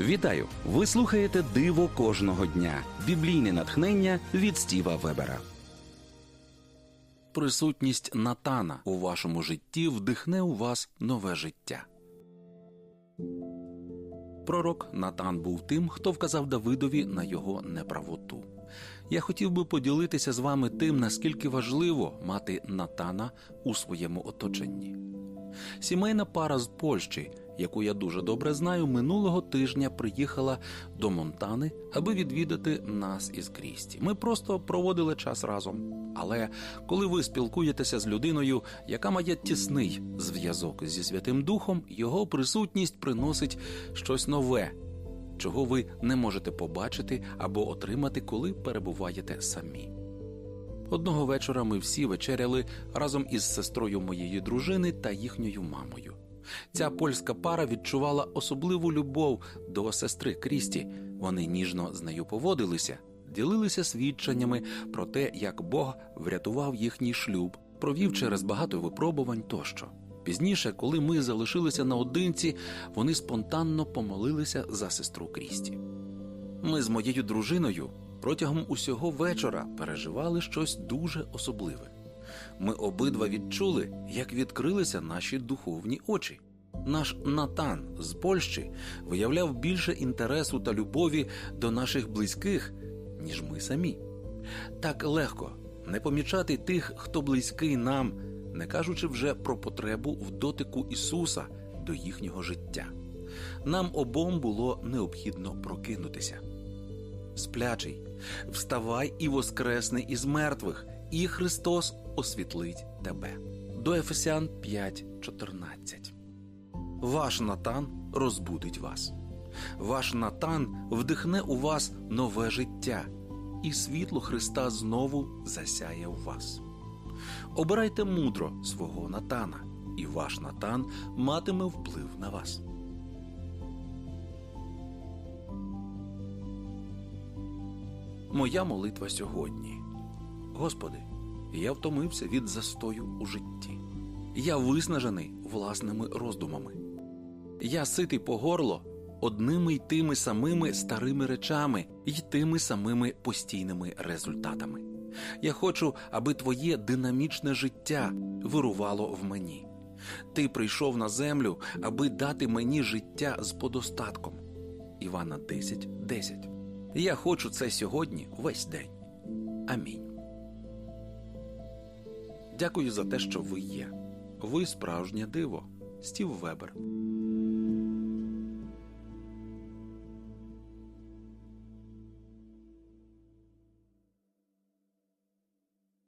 Вітаю! Ви слухаєте Диво кожного дня. Біблійне натхнення від Стіва Вебера. Присутність Натана у вашому житті вдихне у вас нове життя. Пророк Натан був тим, хто вказав Давидові на його неправоту. Я хотів би поділитися з вами тим, наскільки важливо мати Натана у своєму оточенні. Сімейна пара з Польщі, яку я дуже добре знаю, минулого тижня приїхала до Монтани, аби відвідати нас із Крісті. Ми просто проводили час разом. Але коли ви спілкуєтеся з людиною, яка має тісний зв'язок зі Святим Духом, його присутність приносить щось нове, чого ви не можете побачити або отримати, коли перебуваєте самі. Одного вечора ми всі вечеряли разом із сестрою моєї дружини та їхньою мамою. Ця польська пара відчувала особливу любов до сестри Крісті. Вони ніжно з нею поводилися, ділилися свідченнями про те, як Бог врятував їхній шлюб, провів через багато випробувань тощо. Пізніше, коли ми залишилися наодинці, вони спонтанно помолилися за сестру Крісті. Ми з моєю дружиною протягом усього вечора переживали щось дуже особливе. Ми обидва відчули, як відкрилися наші духовні очі. Наш Натан з Польщі виявляв більше інтересу та любові до наших близьких, ніж ми самі. Так легко не помічати тих, хто близький нам, не кажучи вже про потребу в дотику Ісуса до їхнього життя. Нам обом було необхідно прокинутися. Сплячий, вставай і воскресни із мертвих, і Христос освітлить тебе. До Ефесян 5.14 Ваш Натан розбудить вас. Ваш Натан вдихне у вас нове життя, і світло Христа знову засяє в вас. Обирайте мудро свого Натана, і ваш Натан матиме вплив на вас. Моя молитва сьогодні. Господи, я втомився від застою у житті. Я виснажений власними роздумами. Я ситий по горло одними й тими самими старими речами й тими самими постійними результатами. Я хочу, аби твоє динамічне життя вирувало в мені. Ти прийшов на землю, аби дати мені життя з подостатком. Івана 10.10 10. Я хочу це сьогодні весь день. Амінь. Дякую за те, що ви є. Ви справжнє диво. Стів Вебер.